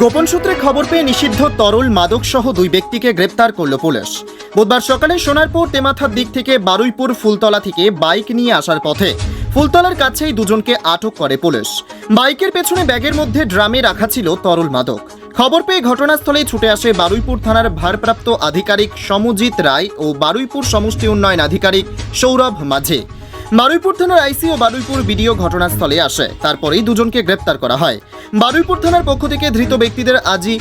গোপন সূত্রে খবর পেয়ে নিষিদ্ধ তরল মাদক সহ দুই ব্যক্তিকে গ্রেপ্তার করল পুলিশ। বুধবার সকালে সোনারপুর তেমাথার দিক থেকে বারুইপুর ফুলতলা থেকে বাইক নিয়ে আসার পথে ফুলতলার কাছেই দুজনকে আটক করে পুলিশ। বাইকের পেছনে ব্যাগের মধ্যে ড্রামে রাখা ছিল তরল মাদক। খবর পেয়ে ঘটনাস্থলেই ছুটে আসে বারুইপুর থানার ভারপ্রাপ্ত আধিকারিক সমজিৎ রায় ও বারুইপুর সমষ্টি উন্নয়ন আধিকারিক সৌরভ মাঝে। বারুইপুর থানার আইসি ও বারুইপুর বিডিও ঘটনাস্থলে আসে। তারপরেই দুজনকে গ্রেপ্তার করা হয়। বারুইপুর থানার পক্ষ থেকে ধৃত ব্যক্তিদের আজই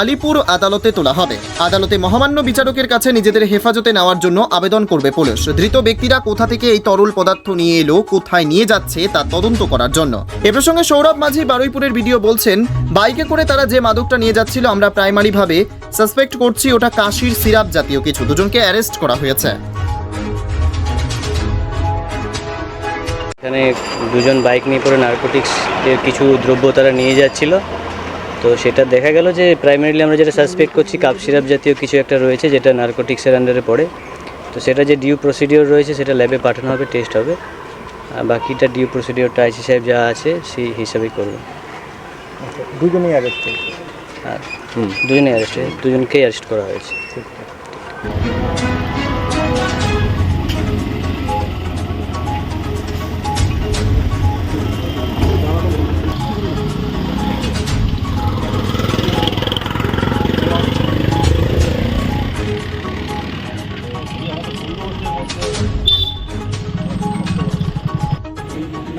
আলিপুর আদালতে তোলা হবে। আদালতে মহামান্য বিচারকের কাছে নিজেদের হেফাজতে নেওয়ার জন্য আবেদন করবে পুলিশ। ধৃত ব্যক্তিরা কোথা থেকে এই তরল পদার্থ নিয়ে এলো, কোথায় নিয়ে যাচ্ছে, তা তদন্ত করার জন্য। এ প্রসঙ্গে সৌরভ মাঝি বারুইপুরের ভিডিও বলছেন, বাইকে করে তারা যে মাদকটা নিয়ে যাচ্ছিল, আমরা প্রাইমারিভাবে সাসপেক্ট করছি, ওটা কাশির সিরাপ জাতীয় কিছু। দুজনকে অ্যারেস্ট করা হয়েছে। এখানে দুজন বাইক নিয়ে পরে নার্কোটিক্স এর কিছু দ্রব্য তারা নিয়ে যাচ্ছিল। তো সেটা দেখা গেল যে প্রাইমারিলি আমরা যেটা সাসপেক্ট করছি কাপ সিরাপ জাতীয় কিছু একটা রয়েছে যেটা নার্কোটিক্সের আন্ডারে পড়ে। তো সেটা যে ডিউ প্রসিডিওর রয়েছে সেটা ল্যাবে পাঠানো হবে টেস্ট হবে। আর বাকিটা ডিউ প্রসিডিওরটা আইসি সাহেব যা আছে সেই হিসাবেই করবে। দুজনেই অ্যারেস্ট আর হুম দুজনে অ্যারেস্ট দুজনকেই অ্যারেস্ট করা হয়েছে।